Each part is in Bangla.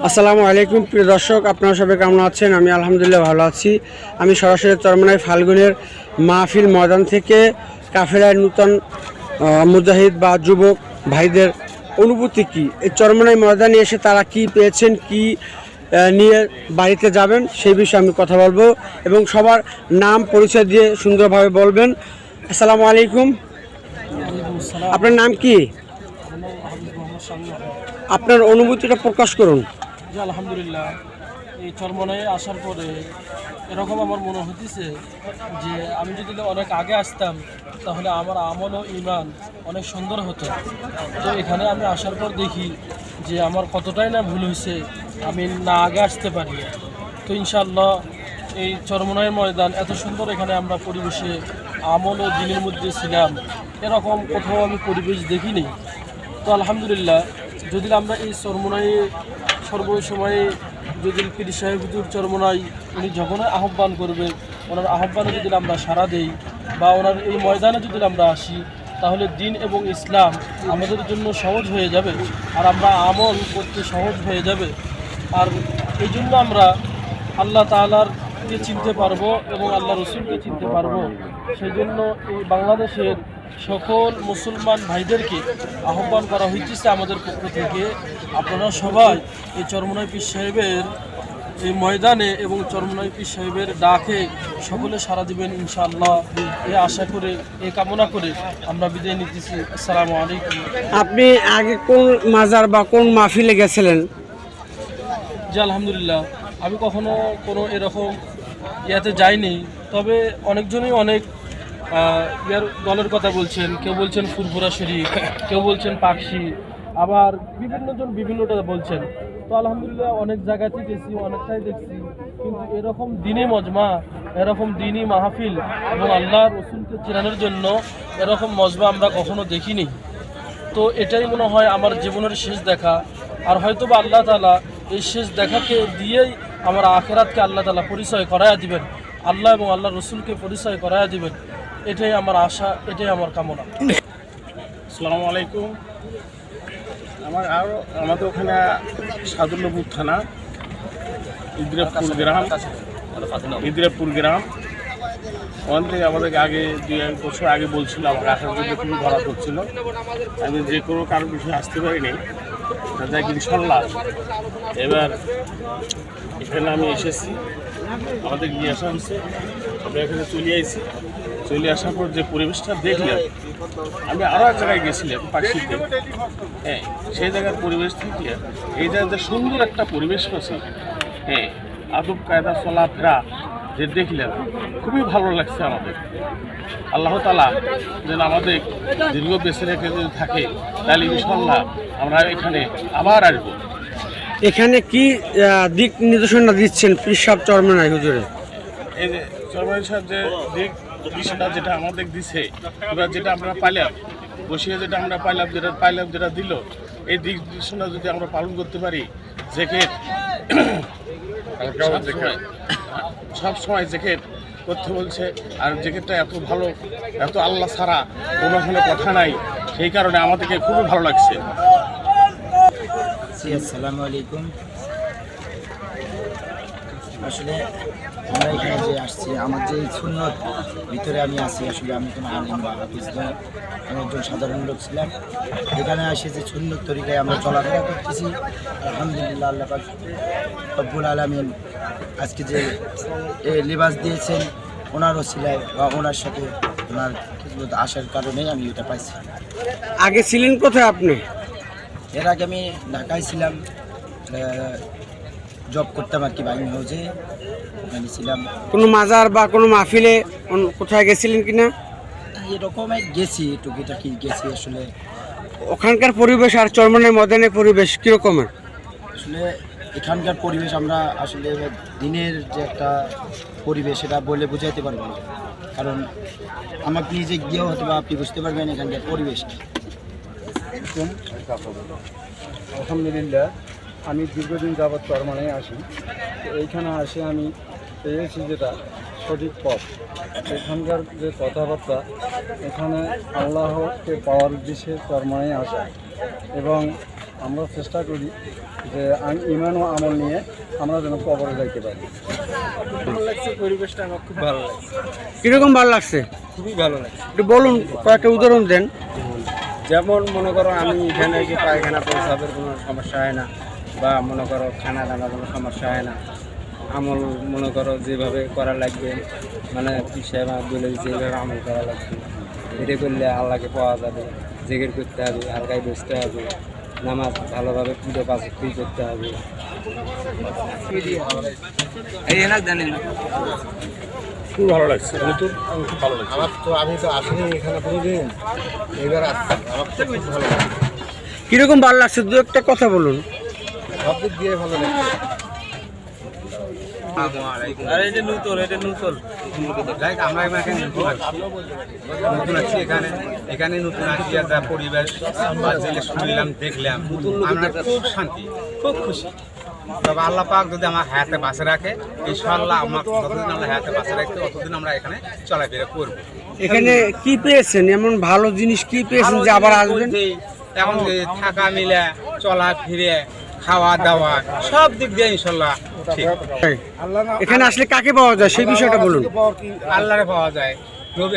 আসসালামু আলাইকুম, প্রিয় দর্শক, আপনারা সবাই কেমন আছেন? আমি আলহামদুলিল্লাহ ভালো আছি। আমি সরাসরি চরমনাই ফাল্গুনের মাহফিল ময়দান থেকে কাফেলার নূতন মুজাহিদ বা যুবক ভাইদের অনুভূতি কি? এই চরমনাই ময়দানে এসে তারা কি পেয়েছেন, কি নিয়ে বাড়িতে যাবেন, সেই বিষয়ে আমি কথা বলব এবং সবার নাম পরিচয় দিয়ে সুন্দরভাবে বলবেন। আসসালামু আলাইকুম। আপনার নাম কি? আপনার অনুভূতিটা প্রকাশ করুন। জি আলহামদুলিল্লাহ, এই চরমনায় আসার পরে এরকম আমার মনে হতেছে যে আমি যদি অনেক আগে আসতাম, তাহলে আমার আমল ও ইমান অনেক সুন্দর হতো। তো এখানে আমি আসার পর দেখি যে আমার কতটাই না ভুল হয়েছে আমি না আগে আসতে পারি। তো ইনশাল্লাহ এই চরমনায়ের ময়দান, এত সুন্দর এখানে আমরা পরিবেশে আমল ও দিনের মধ্যে ছিলাম। এরকম কোথাও আমি পরিবেশ দেখিনি। তো আলহামদুলিল্লাহ, যদি আমরা এই চরমনায় সর্বসময়ে যদি পীর সাহেব হুজুর চরমনাই উনি যখনই আহ্বান করবে, ওনার আহ্বানে যদি আমরা সাড়া দেই বা ওনার এই ময়দানে যদি আমরা আসি, তাহলে দিন এবং ইসলাম আমাদের জন্য সহজ হয়ে যাবে আর আমরা আমল করতে সহজ হয়ে যাবে। আর এই জন্য আমরা আল্লাহ তালার চিনতে পারব এবং আল্লাহ রসুলকে চিনতে পারব। সেই জন্য এই বাংলাদেশের সকল মুসলমান ভাইদেরকে আহ্বান করা হইতেছে আমাদের পক্ষ থেকে। আপনারা সবাই এই চরমনাই পীর সাহেবের এই ময়দানে এবং চরমনাই পীর সাহেবের ডাকে সকলে সারা দিবেন ইনশাআল্লাহ। এ আশা করে এ কামনা করে আমরা বিদায় নিতেছি। আসসালামু আলাইকুম। আপনি আগে কোন মাজার বা কোন মাহফিলে গেছিলেন? জি আলহামদুলিল্লাহ। আমি কখনো কোনো এরকম ইয়াতে যাইনি। তবে অনেকজনই অনেক ইয়ার দলের কথা বলছেন, কেউ বলছেন ফুরফুরা শরীফ, কেউ বলছেন পাকশি, আবার বিভিন্নজন বিভিন্নটা বলছেন। তো আলহামদুলিল্লাহ অনেক জায়গাতেই গেছি অনেকটাই দেখছি, কিন্তু এরকম দিনে মজমা, এরকম দিনই মাহফিল এবং আল্লাহ রসুলকে চেনানোর জন্য এরকম মজমা আমরা কখনো দেখিনি। তো এটাই মনে হয় আমার জীবনের শেষ দেখা। আর হয়তো বা আল্লাহ তালা এই শেষ দেখাকে দিয়েই আমার আখেরাতকে আল্লাহ তালা পরিচয় করায়া দিবেন। আল্লাহ এবং আল্লাহ রসুলকে পরিচয় করায়া দিবেন। এটাই আমার আশা, এটাই আমার কামনা। আসসালামু আলাইকুম। আমার আরও আমাদের ওখানে সাদুল্লপুর থানা, ইদ্রাপুর গ্রাম ইদ্রাপুর গ্রাম। ওখান থেকে আমাদেরকে আগে দুই এক বছর আগে বলছিল আমার আসার জন্য খুবই ধরা করছিল আমি যে কোনো কারোর বিষয়ে আসতে পারিনি। তা যাই ইনশাল্লাহ। এবার এখানে আমি এসেছি। আমাদের নিয়ে আসা হয়েছে। আমরা এখানে চলে আইছি। চলে আসার পর যে পরিবেশটা দেখলাম আমি আরও এক জায়গায় গেছিলাম পাখিতে। হ্যাঁ সেই জায়গার পরিবেশ থেকে এই জায়গাতে সুন্দর একটা পরিবেশ পাচ্ছি হ্যাঁ আদব কায়দা চলাফেরা যে দেখলাম খুবই ভালো লাগছে আমাদের। আল্লাহ তালা যেন আমাদের দীর্ঘ বেছে রেখে যদি থাকে তাহলে ইনশাল্লাহ আমরা এখানে আবার আসব। এখানে কি দিক নির্দেশনা দিচ্ছেন পিসাব চরমনাই হুজুরে? এই যে চরমাই সাহেব যে দিক বিষয়টা যেটা আমাদের দিছে এবার যেটা আমরা পাইলাম বসিয়ে যেটা আমরা পাইলাম যেটা পাইলাম যেটা দিল এই দিক নির্দেশনা যদি আমরা পালন করতে পারি জেকে সব সময় জেকেট করতে বলছে আর জেকেটটা এত ভালো এত আল্লাহ ছাড়া কোনো ওখানে কথা নাই সেই কারণে আমাদেরকে খুবই ভালো লাগছে। আসসালামু আলাইকুম। আসলে আমরা এখানে যে আসছি আমার যে সুন্নত ভিতরে আমি আছি আসলে আমি কোনো আলিম বা হাফিজ আমি একজন সাধারণ লোক ছিলাম। এখানে আসে যে সুন্নত তরিকায় আমরা চলাফেরা করতেছি আলহামদুলিল্লাহ আল্লাহ পাক রব্বুল আলমিন আজকে যে এ লিবাস দিয়েছেন ওনার ওসিলায় বা ওনার সাথে ওনার আসার কারণেই আমি এটা পাইছি। আগে ছিলেন কোথায় আপনি? এর আগে আমি ঢাকায় ছিলাম জব করতাম আর কি বাইং হাউসে ওখানে ছিলাম। কোনো মাজার বা কোনো মাহফিলে কোথায় গেছিলেন কিনা এরকম গেছি টুকিটাকি গেছি আসলে। ওখানকার পরিবেশ আর চরমনাই ময়দানের পরিবেশ কীরকমের? আসলে এখানকার পরিবেশ আমরা আসলে দিনের যে একটা পরিবেশ সেটা বলে বোঝাইতে পারব না। কারণ আমাকে নিজে গিয়েও হয়তো বা আপনি বুঝতে পারবেন এখানকার পরিবেশ। আলহামদুলিল্লাহ। আমি দীর্ঘদিন যাবৎ চরমানে আসি। তো এইখানে আসে আমি পেয়েছি যেটা সঠিক পথ। এখানকার যে কথাবার্তা এখানে আল্লাহকে পাওয়ার উদ্দেশ্যে চরমানে আসা। এবং আমরা চেষ্টা করি যে আম- ইমান ও আমল নিয়ে আমরা যেন কবরে যাইতে পারি। পরিবেশটা? আমার খুব ভালো লাগছে। কীরকম ভালো লাগছে? খুবই ভালো লাগছে। একটু বলুন কয়েকটা উদাহরণ দেন। যেমন মনে করো আমি এখানে যে পায়খানা প্রস্রাবের কোনো সমস্যা হয় না। বা মনে করো খানা দানা কোনো সমস্যা হয় না। আমল মনে করো যেভাবে করা লাগবে মানে পিসায় বা বলে যেভাবে আমল করা লাগবে এটা করলে আল্লাহকে পাওয়া যাবে জেগের করতে হবে হালকায় বসতে হবে নামাজ ভালোভাবে পুজো পাশ করতে হবে। খুব ভালো লাগছে নতুন খুব ভালো লাগছে। আমার তো আমি তো আসিনি এখানে কোনোদিন এবার আসছি। আমার তো খুব ভালো লাগে কীরকম ভালো লাগছে দু একটা কথা বলুন। সব দিক দিয়ে ভালো লাগছে। এটা নতুন এটা নতুন। যাই আমরা এখানে নতুন আসছি নতুন আসছি এখানে। এখানে নতুন আসছি একটা পরিবেশ শুনলাম দেখলাম। আমরা খুব শান্তি। খুব খুশি। তবে আল্লাহ পাক যদি আমার হায়াতে বাঁচে রাখে ইনশাআল্লাহ আমার যতদিন আল্লাহ হায়াতে বাঁচে রাখতে ততদিন আমরা এখানে চলাফেরা করব। এখানে কি পেয়েছেন? এমন ভালো জিনিস কি পেয়েছেন যে আবার আসবেন? এখন থাকা মিলে চলা ফিরে খাওয়া দাওয়া সব দিক দিয়ে ইনশাল্লাহ ঠিক। এখানে আসলে কাকে পাওয়া যায়? সেই বিষয়টা বলুন। আল্লাহরে পাওয়া যায়। নবী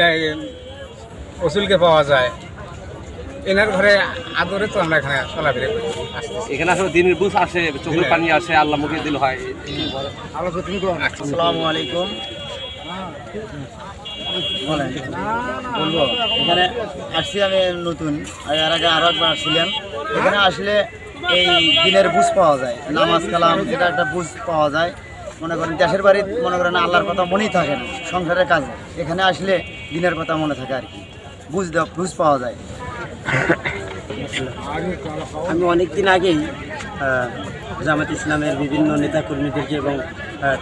রসুলকে পাওয়া যায়। এনার ঘরে আদরে তো আমরা এখানে চলাফেরা করি এখানে আসলে দিনের বুঝ আসে চোখের পানি আসে আল্লাহ মুখে দিল হয়। আসসালামু আলাইকুম বলব এখানে আসছি আমি নতুন। আর এর আগে আরও একবার আসছিলাম। এখানে আসলে এই দিনের বুঝ পাওয়া যায়, নামাজ কালাম, যেটা একটা বুঝ পাওয়া যায়। মনে করেন দেশের বাড়ি, মনে করেন আল্লাহর কথা মনেই থাকে না, সংসারের কাজে। এখানে আসলে দিনের কথা মনে থাকে আর কি। বুঝ বুঝ পাওয়া যায়। আমি অনেকদিন আগেই জামাত ইসলামের বিভিন্ন নেতাকর্মীদেরকে এবং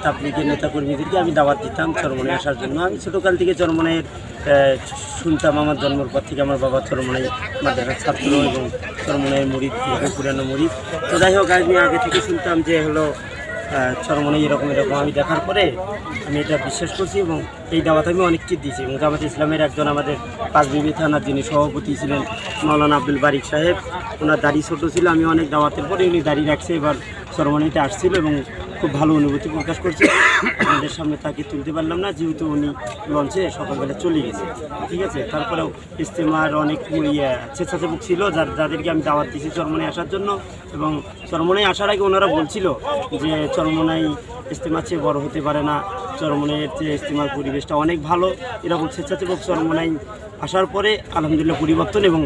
তাবলিগের নেতাকর্মীদেরকে আমি দাওয়াত দিতাম চরমনে আসার জন্য। আমি ছোটোকাল থেকে চরমনের শুনতাম আমার জন্মের পর থেকে আমার বাবা চরমনাই মাদ্রাসার ছাত্র এবং চরমনের মুরিদ পুরানো মুরিদ তো যাই হোক, আমি আগে থেকে শুনতাম যে হলো চরমনে এরকম এরকম। আমি দেখার পরে আমি এটা বিশ্বাস করছি এবং এই দাওয়াত আমি অনেককে দিয়েছি এবং জামাত ইসলামের একজন আমাদের পাঁচবিবি থানার যিনি সভাপতি ছিলেন মাওলানা আব্দুল বারিক সাহেব, ওনার দাড়ি ছোটো ছিল। আমি অনেক দাওয়াতের পরে উনি দাড়ি রাখছে, এবার চরমনিতে আসছিল এবং খুব ভালো অনুভূতি প্রকাশ করছে। আমাদের সামনে তাকে তুলতে পারলাম না, যেহেতু উনি লঞ্চে সকালবেলা চলে গেছে। ঠিক আছে? তারপরেও ইস্তেমার অনেক ইয়ে স্বেচ্ছাসেবক ছিল, যার যাদেরকে আমি দাওয়াত দিয়েছি চরমনে আসার জন্য। এবং চরমনায় আসার আগে ওনারা বলছিল যে চরমনাই ইস্তেমার চেয়ে বড় হতে পারে না। চরমনের চেয়ে ইস্তেমার পরিবেশটা অনেক ভালো। এরকম স্বেচ্ছাসেবক চরমনাই আসার পরে আলহামদুলিল্লাহ পরিবর্তন এবং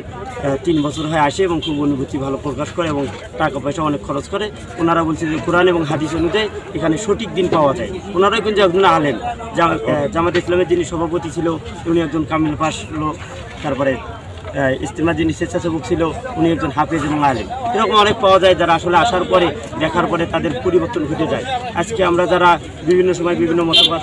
তিন বছর হয়ে আসে এবং খুব অনুভূতি ভালো প্রকাশ করে এবং টাকা পয়সা অনেক খরচ করে। ওনারা বলছে যে কোরআন এবং হাদিস অনুযায়ী এখানে সঠিক দিন পাওয়া যায়। ওনারাই কিন্তু একজন আলেন জামা- জামাত ইসলামের যিনি সভাপতি ছিল, উনি একজন কামিল হলো তারপরে ইস্তেমার যিনি স্বেচ্ছাসেবক ছিল, উনি একজন হাফেজ এবং আলেম। এরকম অনেক পাওয়া যায় যারা আসলে আসার পরে, দেখার পরে তাদের পরিবর্তন ঘটে যায়। আজকে আমরা যারা বিভিন্ন সময় বিভিন্ন মতবাদ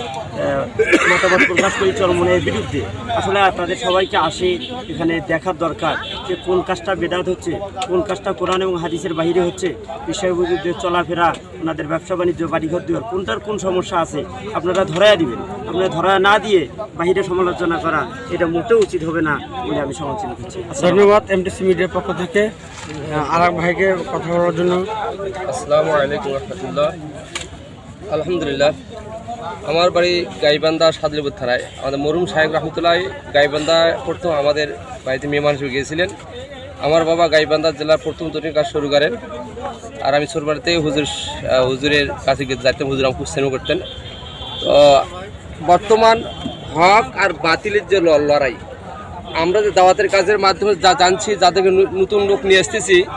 মতামত প্রকাশ করি চরমনের বিরুদ্ধে, আসলে তাদের সবাইকে আসে এখানে দেখার দরকার যে কোন কাজটা বেদাত হচ্ছে, কোন কাজটা কোরআন এবং হাদিসের বাইরে হচ্ছে বিরুদ্ধে চলাফেরা, ওনাদের ব্যবসা বাণিজ্য, বাড়িঘর দুয়ার, কোনটার কোন সমস্যা আছে, আপনারা ধরায়া দিবেন। আপনারা ধরায়া না দিয়ে বাহিরে সমালোচনা করা, এটা মোটেও উচিত হবে না বলে আমি সমালোচনা করছি। ধন্যবাদ এমটিসি মিডিয়ার পক্ষ থেকে। আর ভাইকে কথা বলার জন্য। আসসালামু আলাইকুম রহমতুল্লাহ। আলহামদুলিল্লাহ। আমার বাড়ি গাইবান্ধা সাদলিপুর থানায়। আমাদের মরুম সাহেব রহমতুল্লাহ গাইবান্ধা প্রথম আমাদের বাড়িতে মেহমান হিসেবে গিয়েছিলেন। আমার বাবা গাইবান্ধা জেলার প্রথম তৈরি কাজ শুরু করেন। আর আমি ছোট বাড়িতে হুজুর হুজুরের কাছে গিয়ে যাইতাম হুজুর আমাকে সেনু করতেন। তো বর্তমান হক আর বাতিলের যে লড়াই আমরা যে দাওয়াতের কাজের মাধ্যমে যা জানছি যাদেরকে নতুন লোক নিয়ে এসতেছি আহ,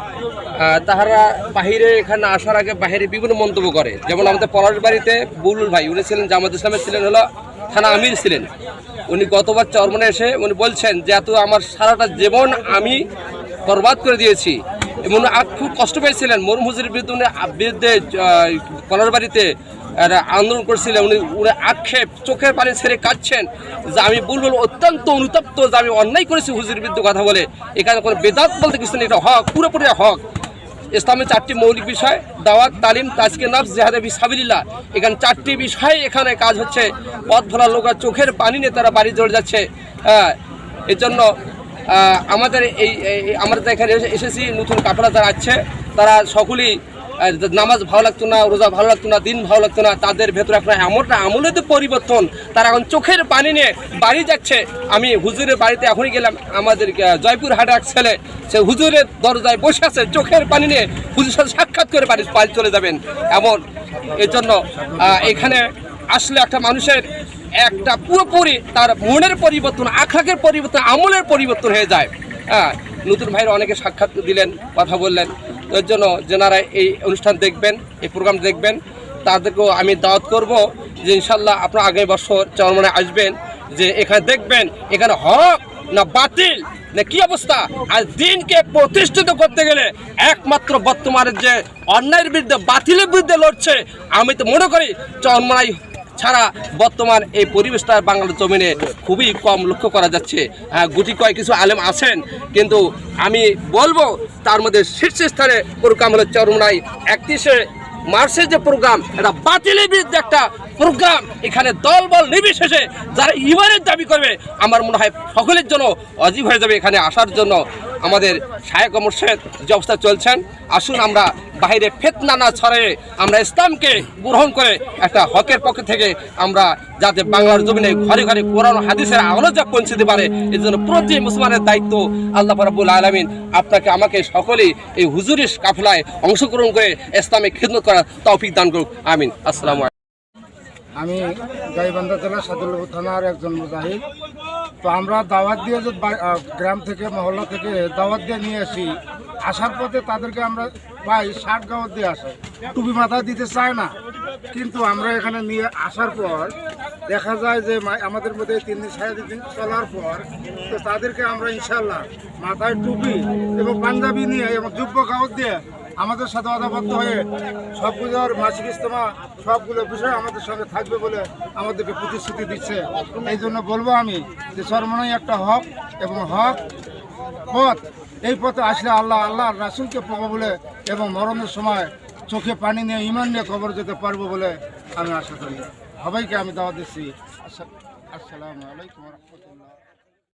তাহারা বাহিরে এখানে আসার আগে বাহিরে বিভিন্ন মন্তব্য করে। যেমন আমাদের পলাশ বাড়িতে বুলুল ভাই, উনি ছিলেন জামাত ইসলামের ছিলেন, হলো থানা আমির ছিলেন। উনি গতবার চরমনে এসে উনি বলছেন যে, এত আমার সারাটা জীবন আমি বরবাদ করে দিয়েছি। এবং খুব কষ্ট পেয়েছিলেন। মরুম হুজুরের বিরুদ্ধে উনি বিরুদ্ধে পলাশ বাড়িতে আন্দোলন করছিলেন। উনি উনি আক্ষেপ, চোখের পানি ছেড়ে কাঁদছেন যে, আমি বুলবুল অত্যন্ত অনুতপ্ত যে, আমি অন্যায় করেছি হুজুরের বিরুদ্ধে কথা বলে। এখানে কোনো বেদাত বলতে কিছু নেই, এটা হক, পুরোপুরি হক। ইসলামের চারটি মৌলিক বিষয়, দাওয়াত, তালিম তাজকে নাফ জেহাদে বিসাবিল্লা এখানে চারটি বিষয় এখানে কাজ হচ্ছে। পথ ভোলা লোক চোখের পানি নিয়ে তারা বাড়ি চলে যাচ্ছে। হ্যাঁ এর জন্য আমাদের এই আমরা এখানে এসে- এসেছি, নতুন কাপড়া তারা আছে। তারা সকলেই নামাজ ভালো লাগতো না, রোজা ভালো লাগতো না, দিন ভালো লাগতো না, তাদের ভেতরে এখন এমনটা আমলের তো পরিবর্তন, তারা এখন চোখের পানি নিয়ে বাড়ি যাচ্ছে। আমি হুজুরের বাড়িতে এখনই গেলাম, আমাদের জয়পুর হাটের ছেলে, সে হুজুরের দরজায় বসে আছে, চোখের পানি নিয়ে হুজুর সাথে সাক্ষাৎ করে বাড়ি বাড়ি চলে যাবেন। এমন এর জন্য এখানে আসলে একটা মানুষের একটা পুরোপুরি তার মনের পরিবর্তন আখলাকের পরিবর্তন, আমলের পরিবর্তন হয়ে যায়। হ্যাঁ নতুন ভাইয়ের অনেকে সাক্ষাৎ দিলেন, কথা বললেন। এর জন্য যেনারা এই অনুষ্ঠান দেখবেন, এই প্রোগ্রাম দেখবেন, তাদেরকেও আমি দাওয়াত করব যে ইনশাল্লাহ আপনার আগামী বছর চরমনে আসবেন, যে এখানে দেখবেন এখানে হক না বাতিল, না কি অবস্থা? আর দিনকে প্রতিষ্ঠিত করতে গেলে একমাত্র বর্তমানের যে অন্যায়ের বিরুদ্ধে, বাতিলের বিরুদ্ধে লড়ছে, আমি তো মনে করি চরমনাই ছাড়া বর্তমান এই পরিবেশটা বাংলার জমিনে খুবই কম লক্ষ্য করা যাচ্ছে। হ্যাঁ গুটি কয় কিছু আলেম আছেন, কিন্তু আমি বলব তার মধ্যে শীর্ষস্থানে প্রোগ্রাম হলো চরমনাই। একত্রিশে মার্চের যে প্রোগ্রাম, এটা বাতিলের বিরুদ্ধে একটা প্রোগ্রাম। এখানে দল বল নির্বিশেষে যারা ইমানের দাবি করবে, আমার মনে হয় সকলের জন্য অজীব হয়ে যাবে এখানে আসার জন্য। আমাদের শায়ক মোর্শেদ যে অবস্থা চলছেন, আসুন আমরা বাইরে ফেতনা না ছড়াইয়ে আমরা ইসলামকে গ্রহণ করে একটা হকের পক্ষ থেকে আমরা যাতে বাংলার জমিনে ঘরে ঘরে কোরআন হাদিসের আলো যা পৌঁছতে পারে এই জন্য প্রতি মুসলমানের দায়িত্ব আল্লাহ রাব্বুল আলমিন আপনাকে, আমাকে সকলেই এই হুজুরিস কাফলায় অংশগ্রহণ করে ইসলামে খিদমত করার তৌফিক দান করুক। আমিন। আসসালামু আমি গাইবান্ধা জেলা সাদুল্লাপুর থানার একজন মুজাহিদ। তো আমরা দাওয়াত দিয়ে যে গ্রাম থেকে, মহল্লা থেকে দাওয়াত দিয়ে নিয়ে আসি। আসার পথে তাদেরকে আমরা পাই, ষাট গাওয়াত দিয়ে আসে। টুপি মাথায় দিতে চায় না। কিন্তু আমরা এখানে নিয়ে আসার পর দেখা যায় যে আমাদের মধ্যে তিন দিন, সাড়ে দিন চলার পর তো তাদেরকে আমরা ইনশাল্লাহ মাথায় টুপি এবং পাঞ্জাবি নিয়ে এবং যুব্য কাগজ দিয়ে আমাদের সাথে অদাবদ্ধ হয়ে সবগুলোর মাসিক ইস্তমা সবগুলো বিষয় আমাদের সঙ্গে থাকবে বলে আমাদেরকে প্রতিশ্রুতি দিচ্ছে। এই জন্য বলব আমি যে সর্বনয় একটা হক এবং হক পথ, এই পথে আসলে আল্লাহ আল্লাহ রাসুলকে পাবো বলে এবং মরণের সময় চোখে পানি নিয়ে ইমান নিয়ে কবর যেতে পারব বলে আমি আশা করি। সবাইকে আমি দাওয়া দিচ্ছি। আসসালামু আলাইকুম রহমতুল্লাহ।